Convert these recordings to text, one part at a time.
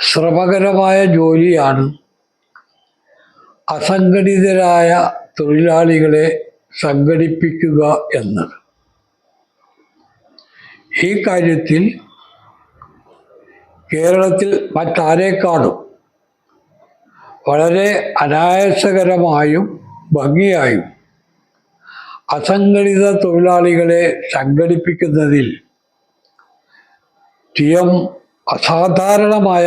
ശ്രമകരമായ ജോലിയാണ് അസംഘടിതരായ തൊഴിലാളികളെ സംഘടിപ്പിക്കുക എന്നത്. ഈ കാര്യത്തിൽ കേരളത്തിൽ മറ്റാരേക്കാളും വളരെ അനായാസകരമായും ഭംഗിയായും അസംഘടിത തൊഴിലാളികളെ സംഘടിപ്പിക്കുന്നതിൽ ടി എം അസാധാരണമായ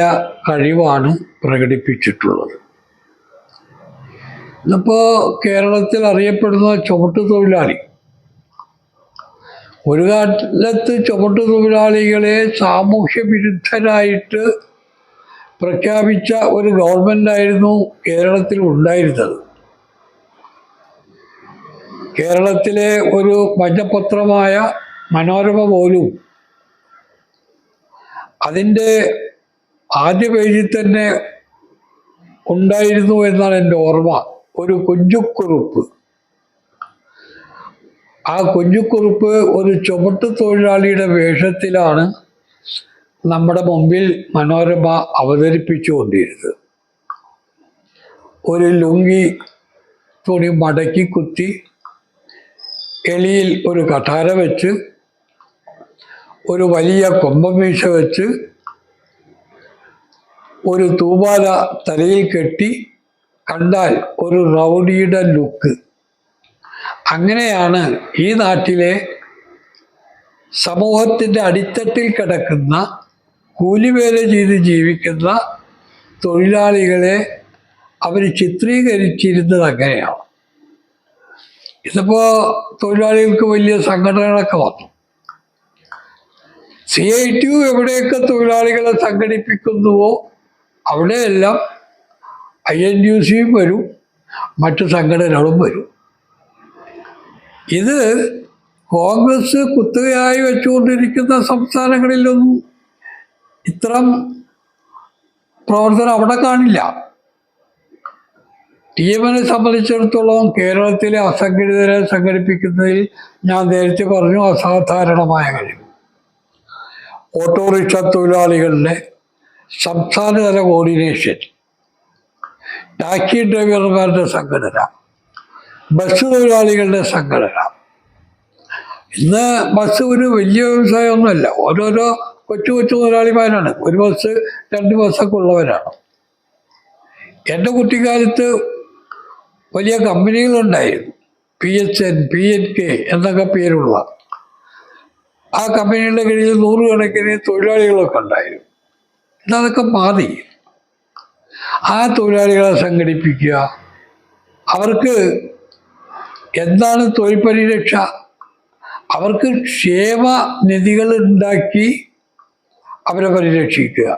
കഴിവാണ് പ്രകടിപ്പിച്ചിട്ടുള്ളത്. ഇന്നിപ്പോൾ കേരളത്തിൽ അറിയപ്പെടുന്ന ചുമട്ട് തൊഴിലാളി. ഒരു കാലത്ത് ചുമട്ട് തൊഴിലാളികളെ സാമൂഹ്യ വിരുദ്ധരായിട്ട് പ്രഖ്യാപിച്ച ഒരു ഗവൺമെന്റായിരുന്നു കേരളത്തിൽ ഉണ്ടായിരുന്നത്. കേരളത്തിലെ ഒരു മഞ്ഞപത്രമായ മനോരമ പോലും അതിന്റെ ആദ്യ പേജിൽ തന്നെ ഉണ്ടായിരുന്നു എന്നാണ് എന്റെ ഓർമ്മ. ഒരു കുഞ്ഞുക്കുറുപ്പ് ആ കുഞ്ഞുക്കുറുപ്പ് ഒരു ചുമട്ട് തൊഴിലാളിയുടെ വേഷത്തിലാണ് നമ്മുടെ മുമ്പിൽ മനോരമ അവതരിപ്പിച്ചുകൊണ്ടിരുന്നത്. ഒരു ലുങ്കി തുണി മടക്കി കുത്തി എളിയിൽ ഒരു കഠാര വെച്ച് ഒരു വലിയ കൊമ്പമീശ വെച്ച് ഒരു തൂവാല തലയിൽ കെട്ടി കണ്ടാൽ ഒരു റൗഡിയുടെ ലുക്ക്. അങ്ങനെയാണ് ഈ നാട്ടിലെ സമൂഹത്തിന്റെ അടിത്തട്ടിൽ കിടക്കുന്ന കൂലിവേല ചെയ്ത് ജീവിക്കുന്ന തൊഴിലാളികളെ അവർ ചിത്രീകരിച്ചിരുന്നത് അങ്ങനെയാണ്. ഇതിപ്പോൾ തൊഴിലാളികൾക്ക് വലിയ സംഘടനകളൊക്കെ വന്നു. സി ഐ ടി യു എവിടെയൊക്കെ തൊഴിലാളികളെ സംഘടിപ്പിക്കുന്നുവോ അവിടെയെല്ലാം ഐ എൻ യു സിയും വരും മറ്റു സംഘടനകളും വരും. ഇത് കോൺഗ്രസ് കുത്തകയായി വെച്ചുകൊണ്ടിരിക്കുന്ന സംസ്ഥാനങ്ങളിലൊന്നും ഇത്തരം പ്രവർത്തനം അവിടെ കാണില്ല. ടി എമ്മിനെ സംബന്ധിച്ചിടത്തോളം കേരളത്തിലെ അസംഘടിതരെ സംഘടിപ്പിക്കുന്നതിൽ ഞാൻ നേരത്തെ പറഞ്ഞു അസാധാരണമായ കഴിവ് ഓട്ടോറിക്ഷ തൊഴിലാളികളുടെ സംസ്ഥാനതല കോർഡിനേഷൻ ടാക്സി ഡ്രൈവർമാരുടെ സംഘടന ബസ് തൊഴിലാളികളുടെ സംഘടന. ഇന്ന് ബസ് ഒരു വലിയ വ്യവസായമൊന്നുമല്ല. ഓരോരോ കൊച്ചു കൊച്ചു തൊഴിലാളിമാരാണ്. ഒരു ബസ് രണ്ട് ബസ്സൊക്കെ ഉള്ളവരാണ്. എന്റെ കുട്ടിക്കാലത്ത് വലിയ കമ്പനികളുണ്ടായിരുന്നു P S N P N K എന്നൊക്കെ പേരുള്ള ആ കമ്പനിയുടെ കീഴിൽ നൂറുകണക്കിന് തൊഴിലാളികളൊക്കെ ഉണ്ടായിരുന്നു. ഇന്നതൊക്കെ മാറി. ആ തൊഴിലാളികളെ സംഘടിപ്പിക്കുക അവർക്ക് എന്താണ് തൊഴിൽ പരിരക്ഷ അവർക്ക് ക്ഷേമ നിധികൾ ഉണ്ടാക്കി അവരെ പരിരക്ഷിക്കുക.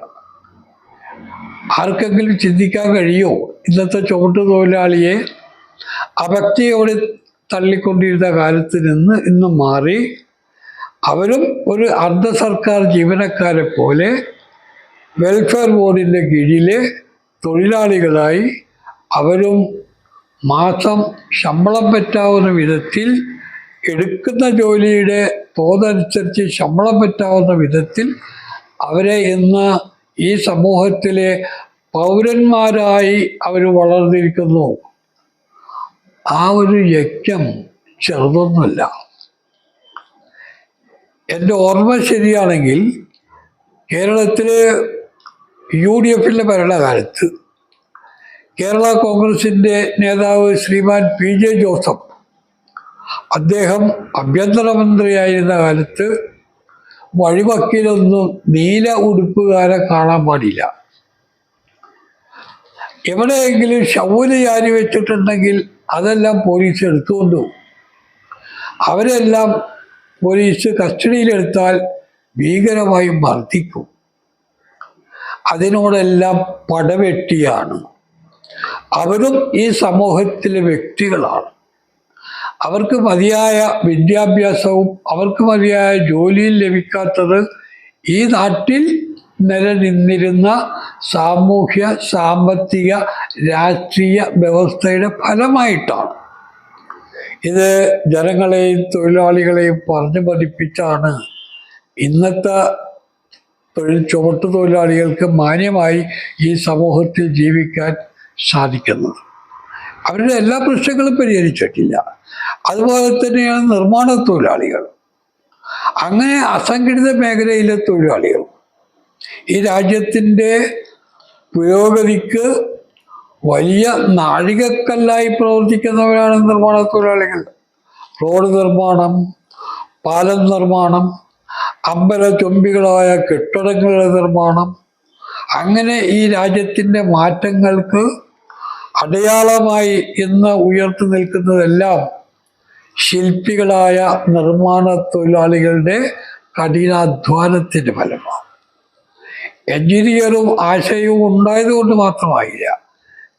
ആർക്കെങ്കിലും ചിന്തിക്കാൻ കഴിയുമോ? ഇന്നത്തെ ചുവട്ട് തൊഴിലാളിയെ അഭക്തിയോടെ തള്ളിക്കൊണ്ടിരുന്ന കാലത്ത് നിന്ന് ഇന്ന് മാറി അവരും ഒരു അർദ്ധ സർക്കാർ ജീവനക്കാരെ പോലെ വെൽഫെയർ ബോർഡിന്റെ കീഴിലെ തൊഴിലാളികളായി അവരും മാസം ശമ്പളം പറ്റാവുന്ന വിധത്തിൽ എടുക്കുന്ന ജോലിയുടെ തോതനുസരിച്ച് ശമ്പളം പറ്റാവുന്ന വിധത്തിൽ അവരെ ഇന്ന് ഈ സമൂഹത്തിലെ പൗരന്മാരായി അവർ വളർന്നിരിക്കുന്നു. ആ ഒരു യജ്ഞം ചെറുതൊന്നുമല്ല. എന്റെ ഓർമ്മ ശരിയാണെങ്കിൽ കേരളത്തിൽ യു ഡി എഫിന്റെ ഭരണകാലത്ത് കേരള കോൺഗ്രസിന്റെ നേതാവ് ശ്രീമാൻ പി ജെ ജോസഫ് അദ്ദേഹം ആഭ്യന്തരമന്ത്രിയായിരുന്ന കാലത്ത് വഴിവക്കിലൊന്നും നീല ഉടുപ്പുകാരെ കാണാൻ പാടില്ല. എവിടെയെങ്കിലും ഷൗൽ ചാരി വെച്ചിട്ടുണ്ടെങ്കിൽ അതെല്ലാം പോലീസ് എടുത്തുകൊണ്ടു. അവരെല്ലാം പോലീസ് കസ്റ്റഡിയിലെടുത്താൽ ഭീകരമായി മർദ്ദിക്കും. അതിനോടെല്ലാം പടവെട്ടിയാണ്. അവരും ഈ സമൂഹത്തിലെ വ്യക്തികളാണ്. അവർക്ക് മതിയായ വിദ്യാഭ്യാസവും അവർക്ക് മതിയായ ജോലിയും ലഭിക്കാത്തത് ഈ നാട്ടിൽ നിലനിന്നിരുന്ന സാമൂഹ്യ സാമ്പത്തിക രാഷ്ട്രീയ വ്യവസ്ഥയുടെ ഫലമായിട്ടാണ്. ഇത് ജനങ്ങളെയും തൊഴിലാളികളെയും പറഞ്ഞു പഠിപ്പിച്ചാണ് ഇന്നത്തെ തൊഴിൽ ചുമട്ടു തൊഴിലാളികൾക്ക് മാന്യമായി ഈ സമൂഹത്തിൽ ജീവിക്കാൻ സാധിക്കുന്നത്. അവരുടെ എല്ലാ പ്രശ്നങ്ങളും പരിഹരിച്ചിട്ടില്ല. അതുപോലെ തന്നെയാണ് നിർമ്മാണ തൊഴിലാളികൾ. അങ്ങനെ അസംഘടിത മേഖലയിലെ തൊഴിലാളികൾ ഈ രാജ്യത്തിന്റെ പുരോഗതിക്ക് വലിയ നാഴികക്കല്ലായി പ്രവർത്തിക്കുന്നവരാണ് നിർമ്മാണ തൊഴിലാളികൾ റോഡ് നിർമ്മാണം പാലം നിർമ്മാണം അമ്പല ചൊമ്പികളായ കെട്ടിടങ്ങളുടെ നിർമ്മാണം അങ്ങനെ ഈ രാജ്യത്തിന്റെ മാറ്റങ്ങൾക്ക് അടയാളമായി ഇന്ന് ഉയർത്തു നിൽക്കുന്നതെല്ലാം ശില്പികളായ നിർമ്മാണ തൊഴിലാളികളുടെ കഠിനാധ്വാനത്തിന്റെ ഫലമാണ്. എഞ്ചിനീയറും ആശയവും ഉണ്ടായതുകൊണ്ട് മാത്രമായില്ല.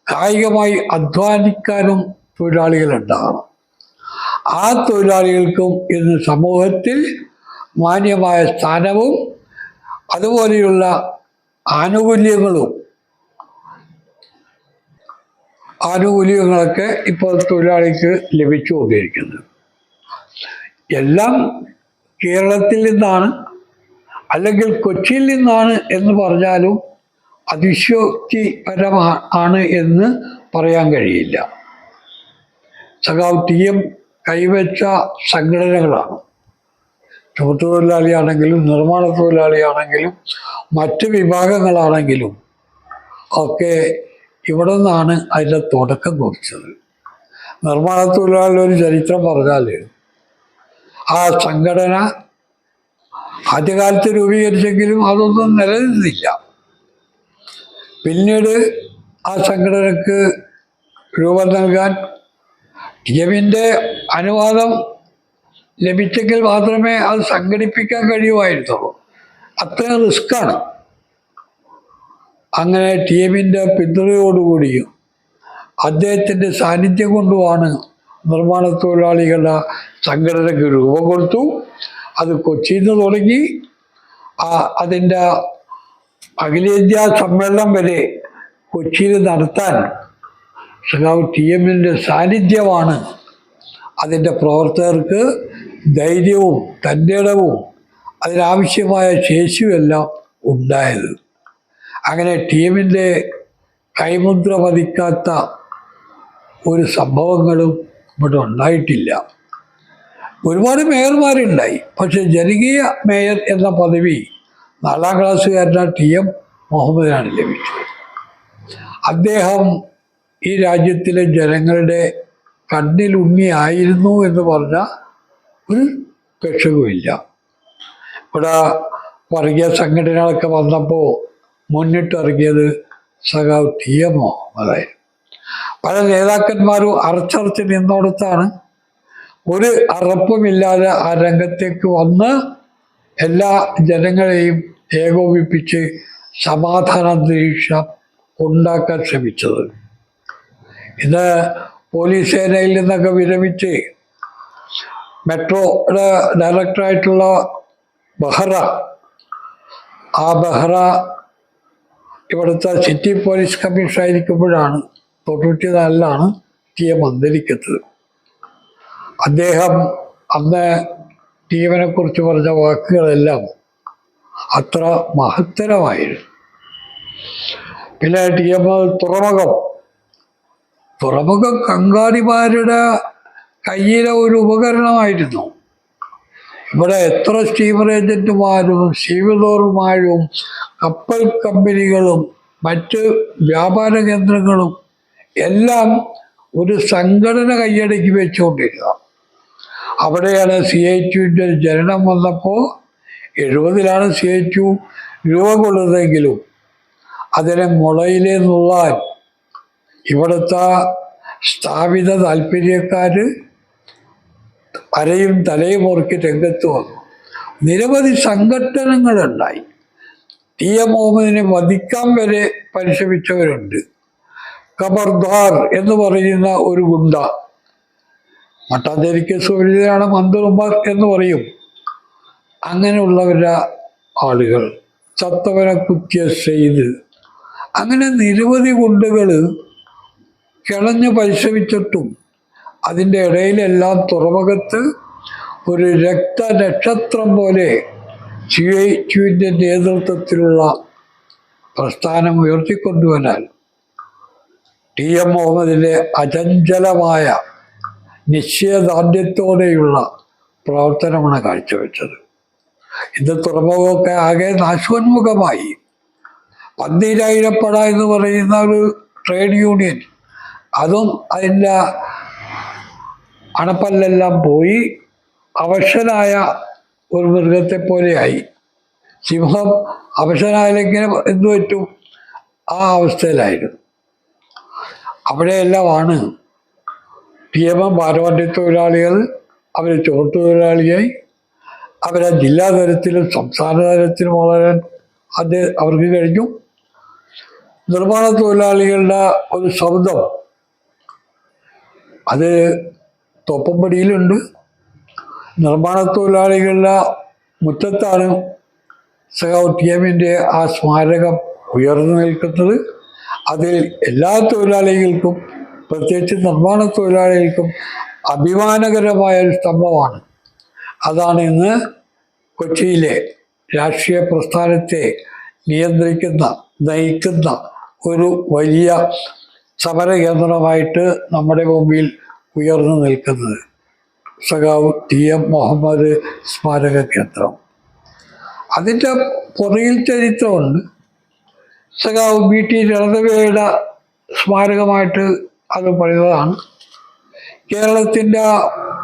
കായികമായി അധ്വാനിക്കാനും തൊഴിലാളികളുണ്ടാകണം. ആ തൊഴിലാളികൾക്കും ഇന്ന് സമൂഹത്തിൽ മാന്യമായ സ്ഥാനവും അതുപോലെയുള്ള ആനുകൂല്യങ്ങളും ആനുകൂല്യങ്ങളൊക്കെ ഇപ്പോൾ തൊഴിലാളിക്ക് ലഭിച്ചുകൊണ്ടിരിക്കുന്നത് എല്ലാം കേരളത്തിൽ നിന്നാണ് അല്ലെങ്കിൽ കൊച്ചിയിൽ നിന്നാണ് എന്ന് പറഞ്ഞാലും അതിശോക്തിപരമാ ആണ് എന്ന് പറയാൻ കഴിയില്ല. സഖാവ് ടി എം കൈവച്ച സംഘടനകളാണ്. ചുമട്ടുതൊഴിലാളിയാണെങ്കിലും നിർമ്മാണ തൊഴിലാളിയാണെങ്കിലും മറ്റ് വിഭാഗങ്ങളാണെങ്കിലും ഒക്കെ ഇവിടെ നിന്നാണ് അതിന്റെ തുടക്കം കുറിച്ചത്. നിർമ്മാണ തൊഴിലാളിയുടെ ഒരു ചരിത്രം പറഞ്ഞാൽ ആ സംഘടന ആദ്യകാലത്ത് രൂപീകരിച്ചെങ്കിലും അതൊന്നും നിലനിന്നില്ല. പിന്നീട് ആ സംഘടനക്ക് രൂപം നൽകാൻ ടി എമ്മിന്റെ അനുവാദം ലഭിച്ചെങ്കിൽ മാത്രമേ അത് സംഘടിപ്പിക്കാൻ കഴിയുമായിരുന്നുള്ളൂ അത്ര റിസ്ക്കാണ് അങ്ങനെ ടി എമ്മിന്റെ പിന്തുണയോടുകൂടിയും അദ്ദേഹത്തിന്റെ സാന്നിധ്യം കൊണ്ടുമാണ് നിർമ്മാണ തൊഴിലാളികളുടെ സംഘടനയ്ക്ക് രൂപം കൊടുത്തു. അത് കൊച്ചിയിൽ നിന്ന് തുടങ്ങി അതിന്റെ അഖിലേന്ത്യാ സമ്മേളനം വരെ കൊച്ചിയിൽ നടത്താൻ സഖാവ് ടി എമ്മിന്റെ സാന്നിധ്യമാണ് അതിന്റെ പ്രവർത്തകർക്ക് ധൈര്യവും തന്നിടവും അതിനാവശ്യമായ ശേഷിയുമെല്ലാം ഉണ്ടായത്. അങ്ങനെ ടി എമ്മിന്റെ കൈമുദ്ര പതിക്കാത്ത ഒരു സംഭവങ്ങളും ഇവിടെ ഉണ്ടായിട്ടില്ല. ഒരുപാട് മേയർമാരുണ്ടായി. പക്ഷെ ജനകീയ മേയർ എന്ന പദവി നാലാം ക്ലാസ്സുകാരനായ ടി എം മുഹമ്മദിനാണ് ലഭിച്ചത്. അദ്ദേഹം ഈ രാജ്യത്തിലെ ജനങ്ങളുടെ കണ്ണിൽ ഉണ്ണിയായിരുന്നു എന്ന് പറഞ്ഞ ഒരു പെക്ഷകുമില്ല ഇവിടെ വർഗീയ സംഘടനകളൊക്കെ വന്നപ്പോൾ മുന്നിട്ടിറങ്ങിയത് സഖാവ് ടി എം മുഹമ്മദായിരുന്നു. പല നേതാക്കന്മാരും അറച്ചറച്ച് നിന്നോടത്താണ്. ഒരു അറപ്പുമില്ലാതെ ആ രംഗത്തേക്ക് വന്ന് എല്ലാ ജനങ്ങളെയും ഏകോപിപ്പിച്ച് സമാധാനാന്തരീക്ഷം ഉണ്ടാക്കാൻ ശ്രമിച്ചത്. ഇന്ന് പോലീസ് സേനയിൽ നിന്നൊക്കെ വിരമിച്ച് മെട്രോയുടെ ഡയറക്ടറായിട്ടുള്ള ബഹ്റ ആ ബഹ്റ ഇവിടുത്തെ സിറ്റി പോലീസ് കമ്മീഷണർ ആയിരിക്കുമ്പോഴാണ് തൊണ്ണൂറ്റി നാലിലാണ് ടി എം അന്തരിക്കുന്നത് അദ്ദേഹം അന്ന് ടി എമ്മിനെ കുറിച്ച് പറഞ്ഞ വാക്കുകളെല്ലാം അത്ര മഹത്തരമായിരുന്നു. പിന്നെ ടി എം തുറമുഖം. തുറമുഖം കങ്കാടിമാരുടെ കയ്യിലെ ഒരു ഉപകരണമായിരുന്നു. ഇവിടെ എത്ര സ്റ്റീമർ ഏജന്റുമാരും സീവിലോറുമാരും കപ്പൽ കമ്പനികളും മറ്റ് വ്യാപാര കേന്ദ്രങ്ങളും എല്ലാം ഒരു സംഘടന കൈയടക്കി വെച്ചുകൊണ്ടിരുക അവിടെയാണ് സി ഐ ടുവിന്റെ ജനനം വന്നപ്പോൾ എഴുപതിലാണ് സി ഐ ടു രൂപം കൊള്ളുന്നതെങ്കിലും അതിനെ മുളയിലെ നുള്ളാൻ ഇവിടുത്തെ സ്ഥാപിത താല്പര്യക്കാർ അരയും തലയും ഓർക്കി രംഗത്ത് വന്നു. നിരവധി സംഘടനകളുണ്ടായി ടി എം മുഹമ്മദിനെ വധിക്കാൻ വരെ പരിശ്രമിച്ചവരുണ്ട്. ഖബർദാർ എന്ന് പറയുന്ന ഒരു ഗുണ്ട മട്ടാഞ്ചേരിക്ക് സുപരിചിതരാണ് മന്ദുറുമാർ എന്ന് പറയും. അങ്ങനെയുള്ളവരുടെ ആളുകൾ ചത്തവനെ കുത്തിയ ചെയ്ത് അങ്ങനെ നിരവധി ഗുണ്ടുകൾ കിളഞ്ഞ് പരിശ്രമിച്ചിട്ടും അതിന്റെ ഇടയിലെല്ലാം തുറമുഖത്ത് ഒരു രക്ത നക്ഷത്രം പോലെ സി നേതൃത്വത്തിലുള്ള പ്രസ്ഥാനം ഉയർത്തിക്കൊണ്ടുവരാൻ ടി എം മുഹമ്മദിന്റെ അചഞ്ചലമായ നിശ്ചയദാർഢ്യത്തോടെയുള്ള പ്രവർത്തനമാണ് കാഴ്ചവെച്ചത്. ഇത് തുറമുഖമൊക്കെ ആകെ നാശോന്മുഖമായി. പന്തീരായിരപ്പട എന്ന് പറയുന്ന ഒരു ട്രേഡ് യൂണിയൻ അതും അതിന്റെ അണപ്പല്ലെല്ലാം പോയി അവശനായ ഒരു മൃഗത്തെ പോലെയായി സിംഹം അവശനായാലെങ്കിലും എന്തു പറ്റും ആ അവസ്ഥയിലായിരുന്നു. അവിടെയെല്ലാമാണ് പി എം എം ഭാരവാണ്യ തൊഴിലാളികൾ അവർ ചുവട്ടു തൊഴിലാളിയായി അവരെ ജില്ലാ തലത്തിലും സംസ്ഥാന തലത്തിലും വളരാൻ അദ്ദേഹം അവർക്ക് കഴിഞ്ഞു. നിർമ്മാണ തൊഴിലാളികളുടെ ഒരു ശബ്ദം അത് തോപ്പമ്പടിയിലുണ്ട്. നിർമ്മാണ തൊഴിലാളികളുടെ മുറ്റത്താണ് സഖാവ് ടി എമ്മിന്റെ ആ സ്മാരകം ഉയർന്നു നിൽക്കുന്നത്. അതിൽ എല്ലാ തൊഴിലാളികൾക്കും പ്രത്യേകിച്ച് നിർമ്മാണ തൊഴിലാളികൾക്കും അഭിമാനകരമായ ഒരു സ്തംഭമാണ്. അതാണ് ഇന്ന് കൊച്ചിയിലെ രാഷ്ട്രീയ പ്രസ്ഥാനത്തെ നിയന്ത്രിക്കുന്ന നയിക്കുന്ന ഒരു വലിയ സമരകേന്ദ്രമായിട്ട് നമ്മുടെ മുമ്പിൽ ഉയർന്നു നിൽക്കുന്നത് സഖാവ് ടി എം മുഹമ്മദ് സ്മാരക കേന്ദ്രം. അതിന്റെ പുറകിൽ ചരിത്രമുണ്ട്. സഖാവ് ബി ടി ലളിതവയുടെ സ്മാരകമായിട്ട് അത് പറയുന്നതാണ് കേരളത്തിന്റെ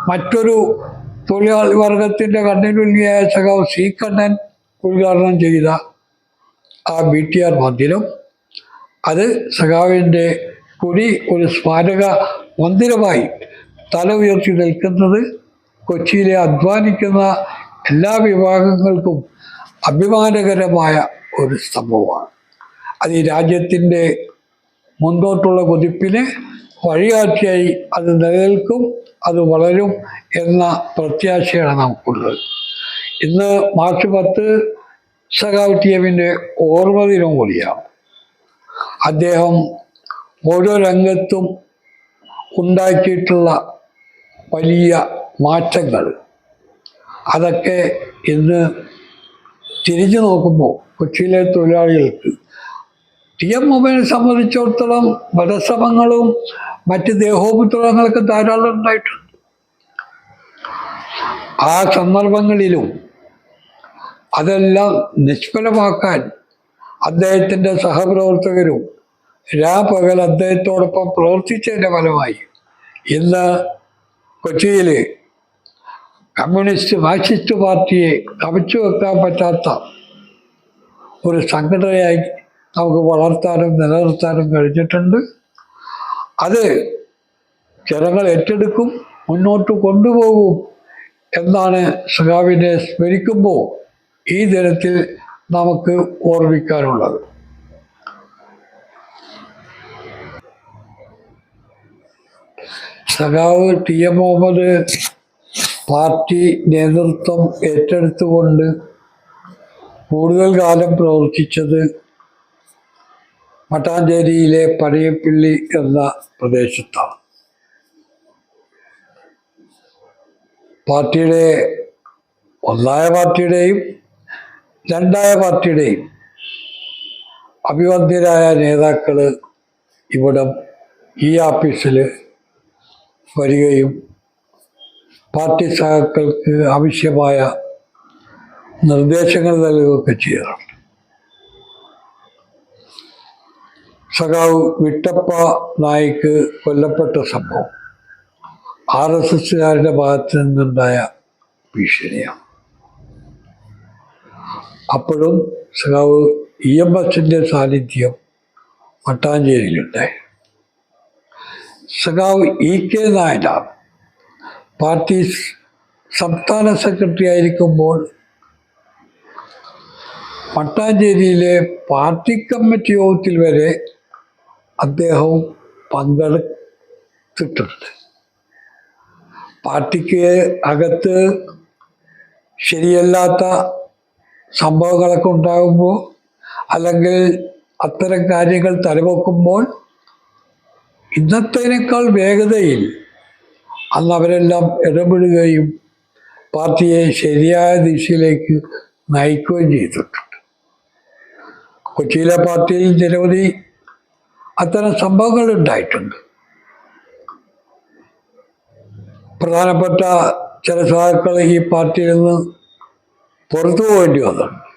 മറ്റൊരു തൊഴിലാളി വർഗത്തിന്റെ കണ്ണിലുള്ളിയായ സഖാവ് സി. കണ്ണൻ ഉദ്ഘാടനം ചെയ്ത ആ ബി. ടി. ആർ. മന്ദിരം അത് സഖാവിന്റെ കുടി ഒരു സ്മാരക മന്ദിരമായി തല ഉയർത്തി നിൽക്കുന്നത് കൊച്ചിയിലെ അധ്വാനിക്കുന്ന എല്ലാ വിഭാഗങ്ങൾക്കും അഭിമാനകരമായ ഒരു സംഭവമാണ്. അത് ഈ രാജ്യത്തിന്റെ മുൻപോട്ടുള്ള കുതിപ്പിന് വഴികാട്ടിയായി അത് നിലനിൽക്കും അത് വളരും എന്ന പ്രത്യാശയാണ് നമുക്കുള്ളത്. ഇന്ന് മാർച്ച് പത്ത് സഖാവ് ഓർമ്മ ദിനം കൂടിയാണ്. അദ്ദേഹം ഓരോ രംഗത്തും ഉണ്ടാക്കിയിട്ടുള്ള വലിയ മാറ്റങ്ങൾ. അതൊക്കെ ഇന്ന് തിരിഞ്ഞു നോക്കുമ്പോൾ കൊച്ചിയിലെ തൊഴിലാളികൾക്ക്. ടി എം മൊബൈലിനെ സംബന്ധിച്ചിടത്തോളം വധശ്രമങ്ങളും മറ്റ് ദേഹോപദ്രവങ്ങൾക്ക് ധാരാളം ഉണ്ടായിട്ടുണ്ട്. ആ സന്ദർഭങ്ങളിലും അതെല്ലാം നിഷ്ഫലമാക്കാൻ അദ്ദേഹത്തിന്റെ സഹപ്രവർത്തകരും രാപകൽ അദ്ദേഹത്തോടൊപ്പം പ്രവർത്തിച്ചതിന്റെ ഫലമായി ഇന്ന് കൊച്ചിയിൽ കമ്മ്യൂണിസ്റ്റ് മാർക്സിസ്റ്റ് പാർട്ടിയെ കവച്ചു വെക്കാൻ പറ്റാത്ത ഒരു സംഘടനയായി നമുക്ക് വളർത്താനും നിലനിർത്താനും കഴിഞ്ഞിട്ടുണ്ട്. അത് ജനങ്ങൾ ഏറ്റെടുക്കും മുന്നോട്ട് കൊണ്ടുപോകും എന്നാണ് സഖാവിനെ സ്മരിക്കുമ്പോൾ ഈ ദിനത്തിൽ നമുക്ക് ഓർമ്മിക്കാനുള്ളത്. സഖാവ് ടി എം മുഹമ്മദ് പാർട്ടി നേതൃത്വം ഏറ്റെടുത്തുകൊണ്ട് കൂടുതൽ കാലം പ്രവർത്തിച്ചത് മട്ടാഞ്ചേരിയിലെ പഴയപ്പിള്ളി എന്ന പ്രദേശത്താണ്. പാർട്ടിയുടെ ഒന്നായ പാർട്ടിയുടെയും രണ്ടായ പാർട്ടിയുടെയും അഭിവന്ദ്യരായ നേതാക്കൾ ഇവിടം ഈ ഓഫീസിൽ വരികയും പാർട്ടി സഹാക്കൾക്ക് ആവശ്യമായ നിർദ്ദേശങ്ങൾ നൽകുകയൊക്കെ ചെയ്യാറുണ്ട് സഖാവ് വിട്ടപ്പ നായിക്ക് കൊല്ലപ്പെട്ട സംഭവം. ആർ എസ് എസുകാരുടെ ഭാഗത്ത് നിന്നുണ്ടായ ഭീഷണിയാണ്. അപ്പോഴും സഖാവ് ഇ എം എസിന്റെ സാന്നിധ്യം മട്ടാഞ്ചേരിയിലുണ്ടായി സഖാവ് ഇ കെ നായന പാർട്ടി സംസ്ഥാന സെക്രട്ടറി ആയിരിക്കുമ്പോൾ മട്ടാഞ്ചേരിയിലെ പാർട്ടി കമ്മിറ്റി യോഗത്തിൽ വരെ അദ്ദേഹം പങ്കെടുത്തിട്ടുണ്ട്. പാർട്ടിക്ക് അകത്ത് ശരിയല്ലാത്ത സംഭവങ്ങളൊക്കെ ഉണ്ടാകുമ്പോൾ അല്ലെങ്കിൽ അത്തരം കാര്യങ്ങൾ തലവെക്കുമ്പോൾ ഇന്നത്തേനേക്കാൾ വേഗതയിൽ അന്ന് അവരെല്ലാം ഇടപെടുകയും പാർട്ടിയെ ശരിയായ ദിശയിലേക്ക് നയിക്കുകയും ചെയ്തിട്ടുണ്ട്. കൊച്ചിയിലെ പാർട്ടിയിൽ നിരവധി അത്തരം സംഭവങ്ങൾ ഉണ്ടായിട്ടുണ്ട് പ്രധാനപ്പെട്ട ചില സഹാക്കൾ ഈ പാർട്ടിയിൽ നിന്ന് പുറത്തു പോകേണ്ടി വന്നിട്ടുണ്ട്.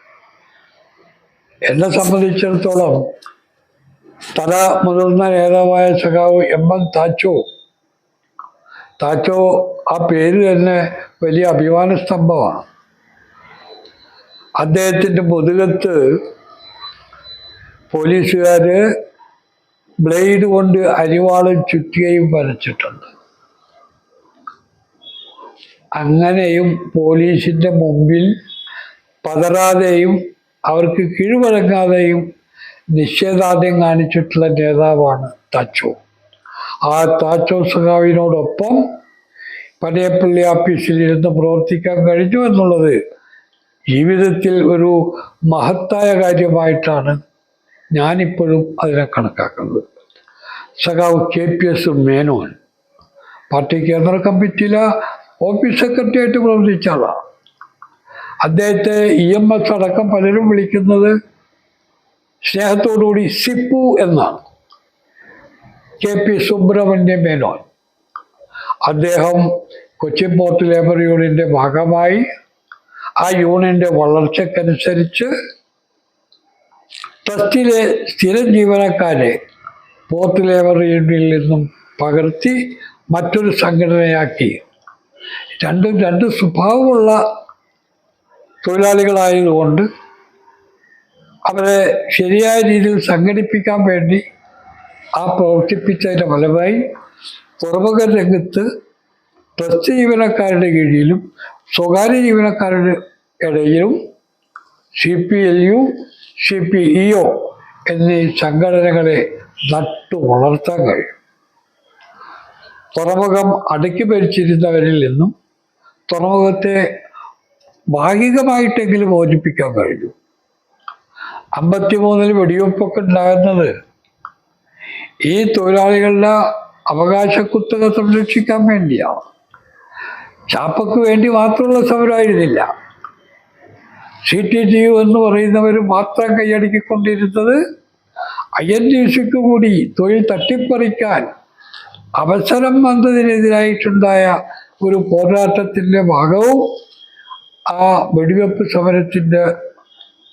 എന്നെ സംബന്ധിച്ചിടത്തോളം തല മുതിർന്ന നേതാവായ സഖാവ് എം എൻ താച്ചോ താച്ചോ ആ പേര് തന്നെ വലിയ അഭിമാന സ്തംഭമാണ്. അദ്ദേഹത്തിന്റെ മുതുകത്ത് പോലീസുകാർ ബ്ലേഡ് കൊണ്ട് അരിവാളും ചുറ്റുകയും വരച്ചിട്ടുണ്ട്. അങ്ങനെയും പോലീസിന്റെ മുമ്പിൽ പതറാതെയും അവർക്ക് കീഴ്വഴങ്ങാതെയും നിശ്ചയദാർഢ്യം കാണിച്ചിട്ടുള്ള നേതാവാണ് താച്ചോ. ആ താച്ചോ സഖാവിനോടൊപ്പം പനയപ്പള്ളി ഓഫീസിൽ ഇരുന്ന് പ്രവർത്തിക്കാൻ കഴിഞ്ഞു എന്നുള്ളത് ജീവിതത്തിൽ ഒരു മഹത്തായ കാര്യമായിട്ടാണ് ഞാനിപ്പോഴും അതിനെ കണക്കാക്കുന്നത്. സഖാവ് K P S Menon party കേന്ദ്ര കമ്മിറ്റിയിലെ ഓഫീസ് സെക്രട്ടറി ആയിട്ട് പ്രവർത്തിച്ച ആളാണ് അദ്ദേഹത്തെ ഇ എം എസ് അടക്കം പലരും വിളിക്കുന്നത് സ്നേഹത്തോടുകൂടി സിപ്പു എന്നാണ്. K P Subrahmanya Menon. അദ്ദേഹം കൊച്ചി പോർട്ട് ലേബർ യൂണിയന്റെ ഭാഗമായി ആ യൂണിയന്റെ വളർച്ചക്കനുസരിച്ച് ട്രസ്റ്റിലെ സ്ഥിരം ജീവനക്കാരെ പോർട്ട് ലേബർ യൂണിയനിൽ നിന്നും പകർത്തി മറ്റൊരു സംഘടനയാക്കി. രണ്ടും രണ്ട് സ്വഭാവമുള്ള തൊഴിലാളികളായതുകൊണ്ട് അവരെ ശരിയായ രീതിയിൽ സംഘടിപ്പിക്കാൻ വേണ്ടി ആ പ്രവർത്തിപ്പിച്ചതിന്റെ ഫലമായി തുറമുഖ രംഗത്ത് ട്രസ്റ്റ് ജീവനക്കാരുടെ കീഴിലും സ്വകാര്യ ജീവനക്കാരുടെ ഇടയിലും C P L U C P E O എന്നീ സംഘടനകളെ നട്ടു വളർത്താൻ കഴിയും. തുറമുഖം അടക്കി ഭരിച്ചിരുന്നവരിൽ നിന്നും തുറമുഖത്തെ ഭാഗികമായിട്ടെങ്കിലും മോചിപ്പിക്കാൻ കഴിഞ്ഞു. അമ്പത്തിമൂന്നിൽ വെടിവെപ്പൊക്കെ ഉണ്ടാകുന്നത് ഈ തൊഴിലാളികളുടെ അവകാശ കുത്തക സംരക്ഷിക്കാൻ വേണ്ടിയാണ്. ചാപ്പക്ക് വേണ്ടി മാത്രമുള്ള സമരമായിരുന്നില്ല. സി ടി ടി യു എന്ന് പറയുന്നവർ മാത്രം കൈയടക്കിക്കൊണ്ടിരുന്നത് ഐ എൻ ടി സിക്ക് കൂടി തൊഴിൽ തട്ടിപ്പറിക്കാൻ അവസരം വന്നതിനെതിരായിട്ടുണ്ടായ ഒരു പോരാട്ടത്തിന്റെ ഭാഗവും ആ വെടിവെപ്പ് സമരത്തിന്റെ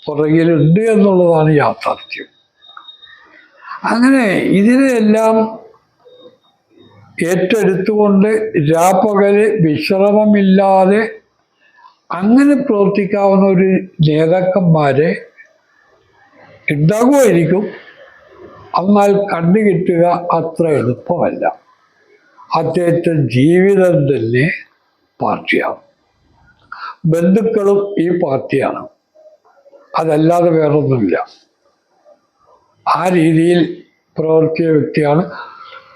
പുറകിലുണ്ട് എന്നുള്ളതാണ് യാഥാർത്ഥ്യം. അങ്ങനെ ഇതിനെല്ലാം ഏറ്റെടുത്തുകൊണ്ട് രാപ്പകൽ വിശ്രമമില്ലാതെ അങ്ങനെ പ്രവർത്തിക്കാവുന്ന ഒരു നേതാക്കന്മാരെ ഉണ്ടാകുമായിരിക്കും. എന്നാൽ കണ്ടുകിട്ടുക അത്ര എളുപ്പമല്ല. അദ്ദേഹത്തെ ജീവിതം തന്നെ പാർട്ടിയാണ്. ബന്ധുക്കളും ഈ പാർട്ടിയാണ്. അതല്ലാതെ വേറൊന്നുമില്ല. ആ രീതിയിൽ പ്രവർത്തിയ വ്യക്തിയാണ്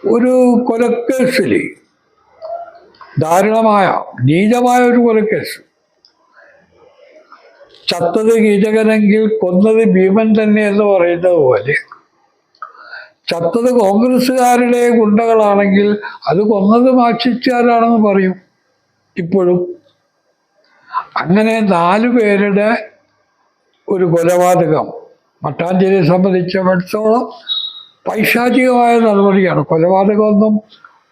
ഒരു കൊലക്കേസിൽ ദാരുണമായ നീചമായ ഒരു കൊലക്കേസ്. ചത്തത് കീചകനെങ്കിൽ കൊന്നത് ഭീമൻ തന്നെ എന്ന് പറയുന്നത് പോലെ. ചത്തത് കോൺഗ്രസ്സുകാരുടെ ഗുണ്ടകളാണെങ്കിൽ അത് കൊന്നത് മാക്ഷിച്ചാരാണെന്ന് പറയും ഇപ്പോഴും. അങ്ങനെ നാലു പേരുടെ ഒരു കൊലപാതകം. മട്ടാഞ്ചേരിയെ സംബന്ധിച്ചിടത്തോളം പൈശാചികമായ നടപടിയാണ്. കൊലപാതകമൊന്നും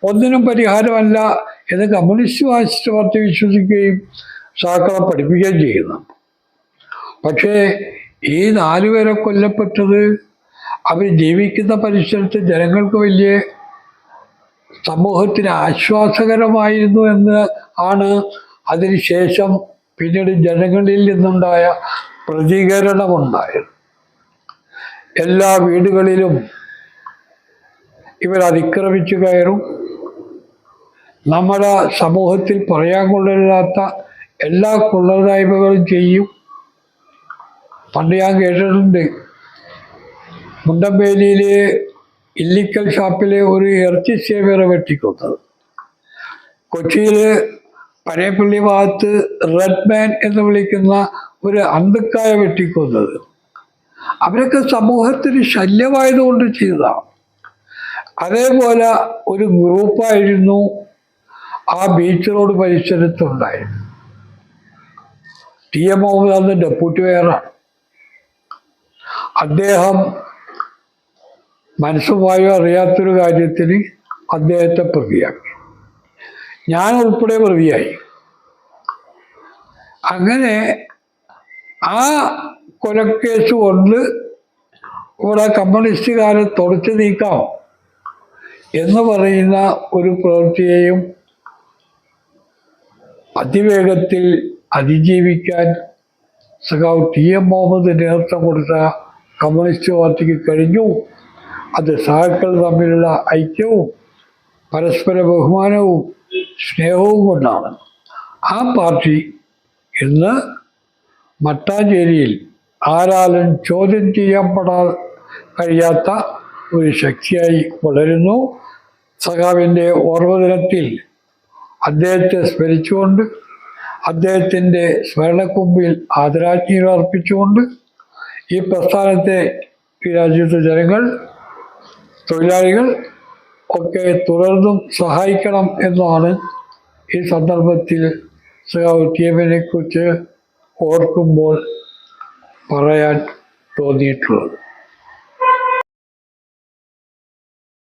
ഒന്നിനും പരിഹാരമല്ല എന്ന് കമ്മ്യൂണിസ്റ്റ് മാർക്സിസ്റ്റ് പാർട്ടി വിശ്വസിക്കുകയും സാക്കളെ പഠിപ്പിക്കുകയും ചെയ്യുന്നു. പക്ഷേ ഈ നാലുപേരെ കൊല്ലപ്പെട്ടത് അവർ ജീവിക്കുന്ന പരിസരത്ത് ജനങ്ങൾക്ക് വലിയ സമൂഹത്തിന് ആശ്വാസകരമായിരുന്നു എന്ന് ആണ് അതിനുശേഷം പിന്നീട് ജനങ്ങളിൽ നിന്നുണ്ടായ പ്രതികരണമുണ്ടായത്. എല്ലാ വീടുകളിലും ഇവർ അതിക്രമിച്ചു കയറും. നമ്മുടെ സമൂഹത്തിൽ പറയാൻ കൊള്ളരുതാത്ത എല്ലാ കൊള്ളതായ്മകളും ചെയ്യും. പണ്ട് ഞാൻ കേട്ടിട്ടുണ്ട്. മുണ്ടമ്പേലിയിൽ ഇല്ലിക്കൽ ഷാപ്പിലെ ഒരു ഇറച്ചി സേവറെ വെട്ടിക്കൊന്നത്. കൊച്ചിയിൽ പനേപ്പള്ളി ഭാഗത്ത് റെഡ് മാൻ എന്ന് വിളിക്കുന്ന ഒരു അന്തുക്കായ വെട്ടിക്കൊന്നത്. അവരൊക്കെ സമൂഹത്തിന് ശല്യമായതുകൊണ്ട് ചെയ്തതാണ്. അതേപോലെ ഒരു ഗ്രൂപ്പായിരുന്നു ആ ബീച്ച് റോഡ് പരിസരത്തുണ്ടായിരുന്നു ടി എം മുഹമ്മദ് അന്ന് ഡെപ്യൂട്ടി മേയറാണ്. അദ്ദേഹം മനസ്സുമായോ അറിയാത്തൊരു കാര്യത്തിന് അദ്ദേഹത്തെ പ്രതിയാക്കി. ഞാൻ ഉൾപ്പെടെ പ്രതിയായി. അങ്ങനെ ആ കൊലക്കേസ് കൊണ്ട് ഇവിടെ കമ്മ്യൂണിസ്റ്റുകാരെ തുടച്ചു നീക്കാം എന്ന് പറയുന്ന ഒരു പ്രവൃത്തിയെയും അതിവേഗത്തിൽ അതിജീവിക്കാൻ സഖാവ് ടി എം മുഹമ്മദ് നേതൃത്വം കൊടുത്ത കമ്മ്യൂണിസ്റ്റ് പാർട്ടിക്ക് കഴിഞ്ഞു. അത് സഹാക്കൾ തമ്മിലുള്ള ഐക്യവും പരസ്പര ബഹുമാനവും സ്നേഹവും കൊണ്ടാണ്. ആ പാർട്ടി ഇന്ന് മട്ടാഞ്ചേരിയിൽ ആരാലും ചോദ്യം ചെയ്യപ്പെടാൻ കഴിയാത്ത ഒരു ശക്തിയായി വളരുന്നു. സഖാവിന്റെ ഓർമ്മദിനത്തിൽ അദ്ദേഹത്തെ സ്മരിച്ചുകൊണ്ട് അദ്ദേഹത്തിന്റെ സ്മരണക്കുമ്പിൽ ആദരാജ്ഞികൾ അർപ്പിച്ചുകൊണ്ട് ഈ പ്രസ്ഥാനത്തെ ഈ രാജ്യത്തെ ജനങ്ങൾ തൊഴിലാളികൾ ഒക്കെ തുടർന്നും സഹായിക്കണം എന്നാണ് ഈ സന്ദർഭത്തിൽ സഖാവ് ടി എമ്മിനെ കുറിച്ച് ഓർക്കുമ്പോൾ പറയാൻ തോന്നിയിട്ടുള്ളത്.